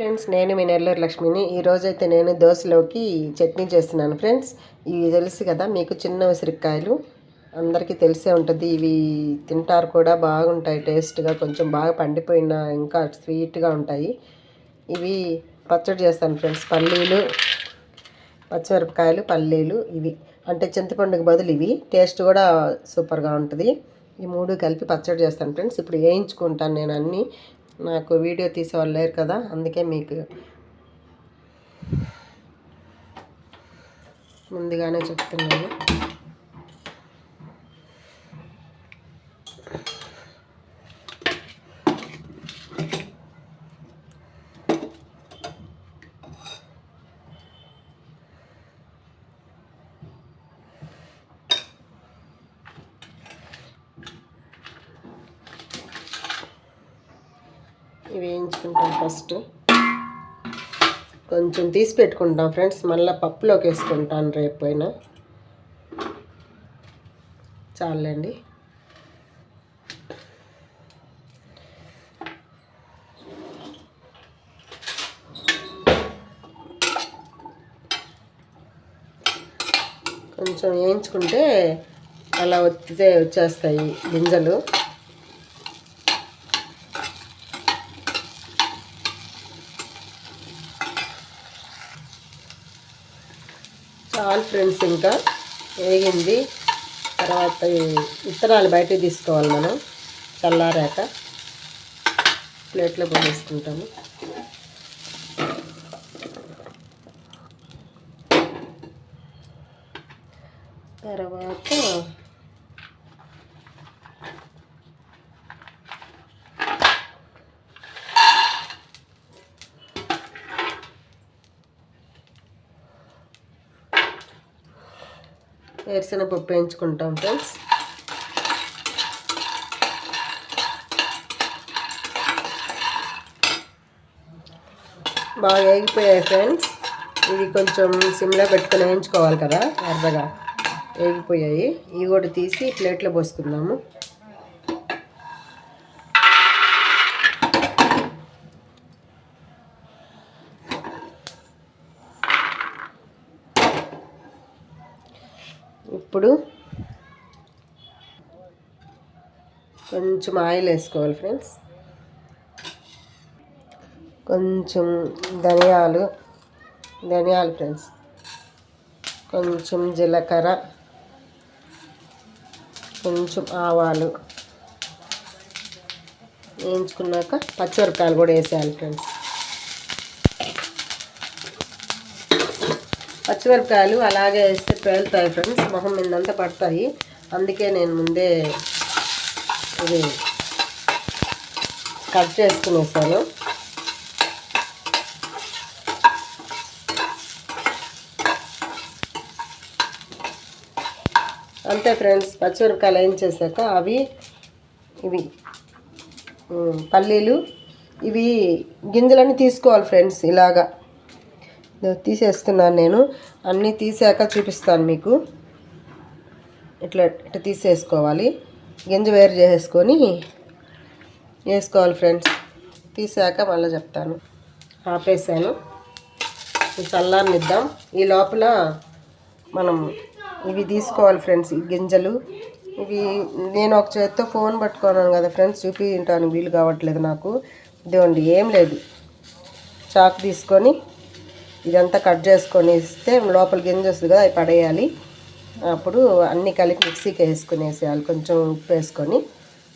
Friends నేను మీ నెల్లూరు లక్ష్మిని. ఈరోజైతే నేను దోశలోకి చట్నీ చేస్తున్నాను ఫ్రెండ్స్. ఇవి తెలుసు కదా మీకు చిన్న ఉసిరికాయలు. అందరికీ తెలిసే ఉంటుంది. ఇవి తింటారు కూడా బాగుంటాయి టేస్ట్గా కొంచెం బాగా పండిపోయిన ఇంకా స్వీట్గా ఉంటాయి. ఇవి పచ్చడి చేస్తాను ఫ్రెండ్స్. పల్లీలు పచ్చిమిరపకాయలు పల్లీలు ఇవి. అంటే చింతపండుకి బదులు ఇవి. టేస్ట్ కూడా సూపర్గా ఉంటుంది. ఈ మూడు కలిపి పచ్చడి చేస్తాను ఫ్రెండ్స్. ఇప్పుడు వేయించుకుంటాను నేను అన్నీ. నాకు వీడియో తీసే వాళ్ళు లేరు కదా అందుకే మీకు ముందుగానే చెప్తున్నాను. వేయించుకుంటాం ఫస్ట్. కొంచెం తీసి పెట్టుకుంటాం ఫ్రెండ్స్. మళ్ళీ పప్పులోకి వేసుకుంటాను రేపు అయినా చాలండి. కొంచెం వేయించుకుంటే అలా వచ్చితే వచ్చేస్తాయి గింజలు. చాలు ఫ్రెండ్స్ ఇంకా వేగింది. తర్వాత విత్తనాలు బయటకు తీసుకోవాలి మనం చల్లారాక ప్లేట్లో పోసేసుకుంటాము. తర్వాత వేరుశనగపప్పు వేయించుకుంటాం ఫ్రెండ్స్. బాగా వేగిపోయాయి ఫ్రెండ్స్. ఇది కొంచెం సిమ్లో పెట్టుకుని వేయించుకోవాలి కదా ఎర్రగా వేగిపోయాయి. ఇవి కూడా తీసి ప్లేట్లో పోసుకుందాము. ఇప్పుడు కొంచెం ఆయిల్ వేసుకోవాలి ఫ్రెండ్స్. కొంచెం ధనియాలు ధనియాలు ఫ్రెండ్స్. కొంచెం జీలకర్ర కొంచెం ఆవాలు వేయించుకున్నాక పచ్చిమిరపకాయలు కూడా వేసేయాలి ఫ్రెండ్స్. పచ్చిమిరపకాయలు అలాగే వేస్తే పేలుతాయి ఫ్రెండ్స్ మొహం మీదంతా పడతాయి. అందుకే నేను ముందే ఇది కట్ చేసుకునేసాను. అంతే ఫ్రెండ్స్ పచ్చిమిరపకాయలు ఏం చేశాక అవి ఇవి పల్లీలు ఇవి గింజలన్నీ తీసుకోవాలి ఫ్రెండ్స్ ఇలాగా. తీసేస్తున్నాను నేను. అన్నీ తీసాక చూపిస్తాను మీకు. ఇట్లా ఇట్లా తీసేసుకోవాలి. గింజ వేరు చేసేసుకొని వేసుకోవాలి ఫ్రెండ్స్. తీసాక మళ్ళీ చెప్తాను. ఆపేసాను. చల్లారనిద్దాం ఈ లోపల మనం ఇవి తీసుకోవాలి ఫ్రెండ్స్ ఈ గింజలు. ఇవి నేను ఒక చేత్తో ఫోన్ పట్టుకున్నాను కదా ఫ్రెండ్స్ చూపించడానికి వీలు కావట్లేదు నాకు. ఇదిగోండి ఏం లేదు. చాకు తీసుకొని ఇదంతా కట్ చేసుకొని ఇస్తే లోపల గింజ వస్తుంది కదా అవి పడేయాలి. అప్పుడు అన్నీ కలిపి మిక్సీకి వేసుకునేసేయాలి. కొంచెం ఉప్పు వేసుకొని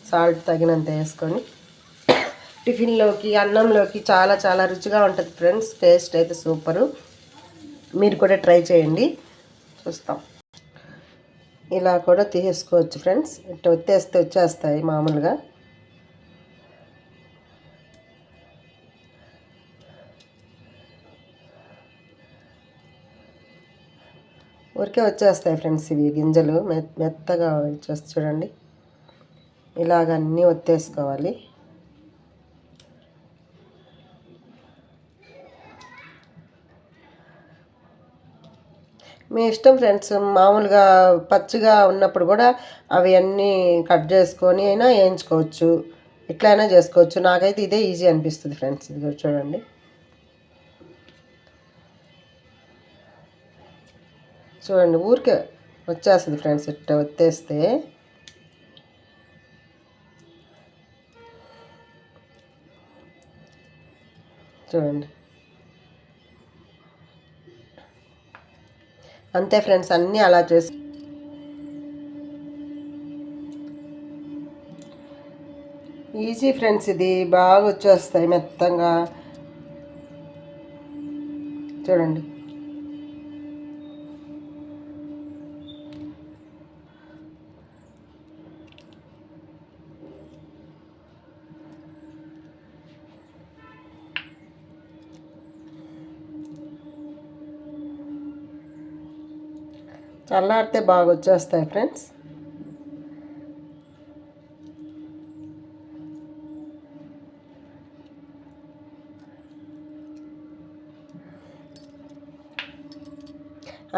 సాల్ట్ తగినంత వేసుకొని. టిఫిన్లోకి అన్నంలోకి చాలా చాలా రుచిగా ఉంటుంది ఫ్రెండ్స్. టేస్ట్ అయితే సూపరు. మీరు కూడా ట్రై చేయండి. చూస్తాం. ఇలా కూడా తీసుకోవచ్చు ఫ్రెండ్స్. ఇట్లా వచ్చేస్తే వచ్చేస్తాయి మామూలుగా. ఊరికే వచ్చేస్తాయి ఫ్రెండ్స్ ఇవి గింజలు మెత్తగా వచ్చేస్తాయి చూడండి. ఇలాగ అన్నీ ఒత్తేసుకోవాలి. మీ ఇష్టం ఫ్రెండ్స్ మామూలుగా పచ్చిగా ఉన్నప్పుడు కూడా అవి అన్నీ కట్ చేసుకొని అయినా వేయించుకోవచ్చు. ఎట్లయినా చేసుకోవచ్చు. నాకైతే ఇదే ఈజీ అనిపిస్తుంది ఫ్రెండ్స్ ఇది చూడండి. చూడండి ఊరికే వచ్చేస్తుంది ఫ్రెండ్స్ ఇట్ట వచ్చేస్తే చూడండి. అంతే ఫ్రెండ్స్ అన్నీ అలా చేసి. ఈజీ ఫ్రెండ్స్ ఇది బాగా వచ్చేస్తాయి మెత్తంగా. చూడండి. చల్లారితే బాగా వచ్చేస్తాయి ఫ్రెండ్స్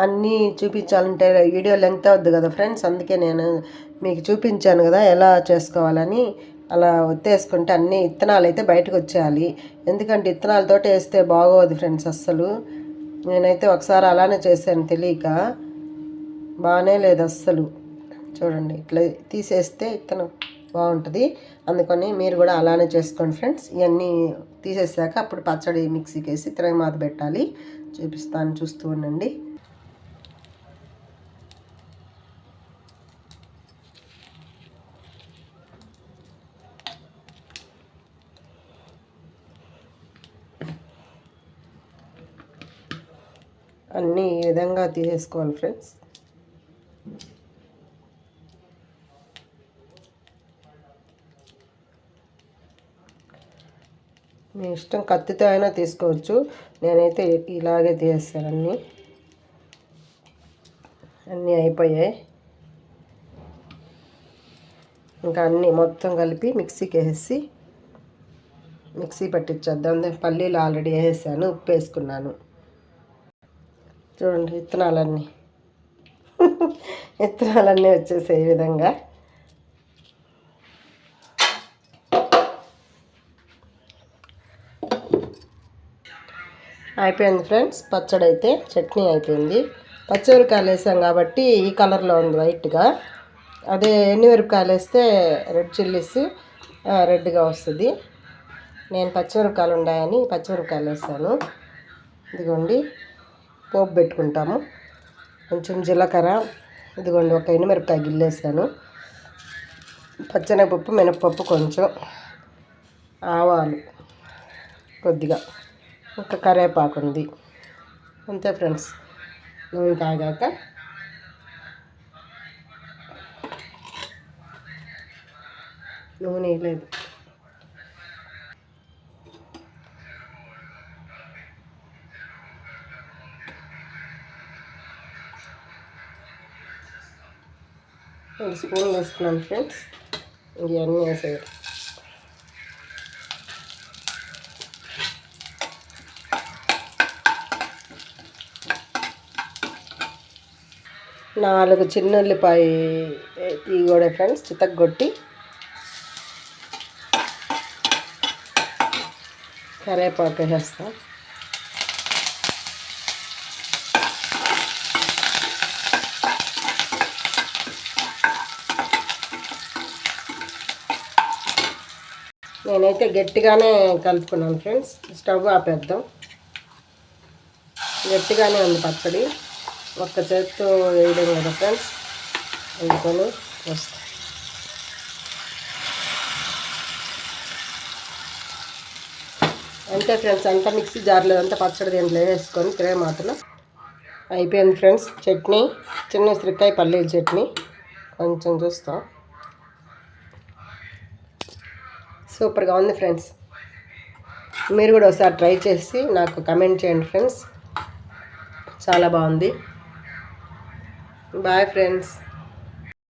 అన్నీ చూపించాలంటే వీడియో లెంగ్త్ అవుద్ది కదా ఫ్రెండ్స్ అందుకే నేను మీకు చూపించాను కదా ఎలా చేసుకోవాలని. అలా ఒత్తేసుకుంటే అన్ని ఇత్తనాలు అయితే బయటకు వచ్చేయాలి ఎందుకంటే ఇత్తనాలతో వేస్తే బాగోదు ఫ్రెండ్స్ అస్సలు. నేనైతే ఒకసారి అలానే చేశాను తెలియక. బాగానే లేదు అస్సలు. చూడండి ఇట్లా తీసేస్తే ఇత్తనం బాగుంటుంది. అందుకని మీరు కూడా అలానే చేసుకోండి ఫ్రెండ్స్. ఇవన్నీ తీసేసాక అప్పుడు పచ్చడి మిక్సీకి వేసి తిరగమాత పెట్టాలి. చూపిస్తాను చూస్తూ ఉండండి. అన్నీ ఈ విధంగా తీసేసుకోవాలి ఫ్రెండ్స్. మీ ఇష్టం కత్తితో అయినా తీసుకోవచ్చు. నేనైతే ఇలాగే తీసేస్తాను అన్నీ. అన్నీ అయిపోయాయి. ఇంకా అన్నీ మొత్తం కలిపి మిక్సీకి వేసి మిక్సీ పట్టించేద్దాం. పల్లీలు ఆల్రెడీ వేసేసాను ఉప్పు వేసుకున్నాను. చూడండి విత్తనాలన్నీ. విత్తనాలన్నీ వచ్చేసే విధంగా. అయిపోయింది ఫ్రెండ్స్. పచ్చడి అయితే చట్నీ అయిపోయింది. పచ్చిమిరపకాయలు వేసాం కాబట్టి ఈ కలర్లో ఉంది వైట్గా. అదే ఎండుమిరపకాయలు వేస్తే రెడ్ చిల్లీస్ రెడ్గా వస్తుంది. నేను పచ్చిమిరపకాయలు ఉన్నాయని పచ్చిమిరపకాయలు వేసాను. ఇదిగోండి పోపు పెట్టుకుంటాము. కొంచెం జీలకర్ర ఇదిగోండి ఒక ఎండుమిరపకాయ గిల్లేసాను పచ్చనపప్పు మినపప్పు కొంచెం ఆవాలు కొద్దిగా. ఒక కరివేపాకు ఉంది. అంతే ఫ్రెండ్స్. నూనె కాగాక నూనె లేదు. స్పూన్ వేసుకున్నాను ఫ్రెండ్స్. ఇవన్నీ వేసేది నాలుగు చిన్న ఉల్లిపాయ ఇవి కూడా ఫ్రెండ్స్ చితగ్గొట్టి కరేపాకు వేస్తాం. నేనైతే గట్టిగానే కలుపుకున్నాను ఫ్రెండ్స్ స్టవ్ ఆపేద్దాం. గట్టిగానే ఉంది పచ్చడి. ఒక్క చేతితో వేయడం కదా ఫ్రెండ్స్ అందుకొని వస్తాం. అంతే ఫ్రెండ్స్ అంతా మిక్సీ జార్లో అంతా పచ్చడి దీంట్లో వేసుకొని తిరే మాత్రం అయిపోయింది ఫ్రెండ్స్ చట్నీ చిన్న ఉసిరికాయ పల్లీల చట్నీ. కొంచెం చూస్తాం. సూపర్గా ఉంది ఫ్రెండ్స్ మీరు కూడా ఒకసారి ట్రై చేసి నాకు కమెంట్ చేయండి ఫ్రెండ్స్ చాలా బాగుంది. Bye friends